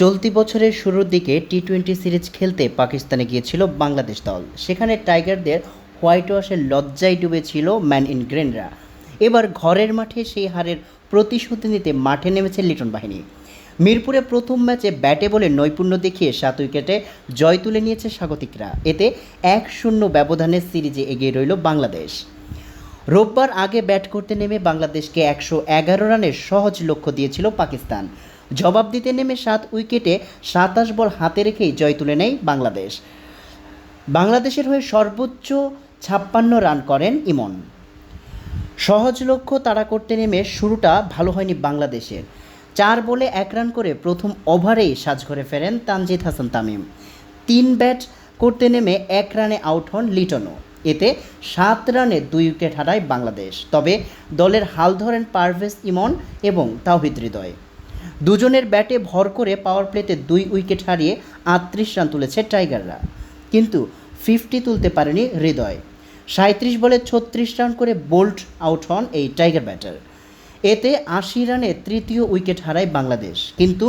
চলতি বছরের শুরুর দিকে টি টোয়েন্টি সিরিজ খেলতে পাকিস্তানে গিয়েছিল বাংলাদেশ দল। সেখানে টাইগারদের হোয়াইট ওয়াশের লজ্জায় ডুবেছিল ম্যান ইন গ্রেনরা। এবার ঘরের মাঠে সেই হারের প্রতিশোধ নিতে মাঠে নেমেছে লিটন বাহিনী। মিরপুরে প্রথম ম্যাচে ব্যাটে বলে নৈপুণ্য দেখিয়ে সাত উইকেটে জয় তুলে নিয়েছে স্বাগতিকরা। এতে এক শূন্য ব্যবধানে সিরিজে এগিয়ে রইল বাংলাদেশ। রোববার আগে ব্যাট করতে নেমে বাংলাদেশকে একশো এগারো রানের সহজ লক্ষ্য দিয়েছিল পাকিস্তান। জবাব দিতে নেমে সাত উইকেটে সাতাশ বল হাতে রেখেই জয় তুলে নেয় বাংলাদেশ। বাংলাদেশের হয়ে সর্বোচ্চ ছাপ্পান্ন রান করেন ইমন। সহজ লক্ষ্য তাড়া করতে নেমে শুরুটা ভালো হয়নি বাংলাদেশের। চার বলে এক রান করে প্রথম ওভারেই সাজঘরে ফেরেন তানজিদ হাসান তামিম। তিন ব্যাট করতে নেমে এক রানে আউট হন লিটনও। এতে সাত রানে দুই উইকেট হারায় বাংলাদেশ। তবে দলের হাল ধরেন পারভেজ ইমন এবং তাওহিদ হৃদয়। দুজনের ব্যাটে ভর করে পাওয়ার প্লেতে দুই উইকেট হারিয়ে আটত্রিশ রান তুলেছে টাইগাররা কিন্তু ফিফটি তুলতে পারেনি হৃদয়। সাঁত্রিশ বলে ছত্রিশ রান করে বোল্ট আউট হন এই টাইগার ব্যাটার এতে আশি রানে তৃতীয় উইকেট হারায় বাংলাদেশ। কিন্তু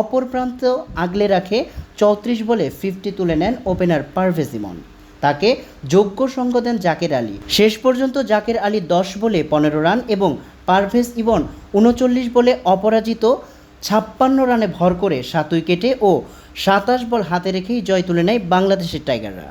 অপর প্রান্ত আগলে রাখে চৌত্রিশ বলে ফিফটি তুলে নেন ওপেনার পারভেজ ইমন তাকে যোগ্য সঙ্গ দেন জাকের আলী। শেষ পর্যন্ত জাকের আলী দশ বলে পনেরো রান এবং পারভেজ ইবন উনচল্লিশ বলে অপরাজিত, ছাপ্পান্ন রানে ভর করে সাত উইকেটে ও সাতাশ বল হাতে রেখেই জয় তুলে নেয় বাংলাদেশের টাইগাররা।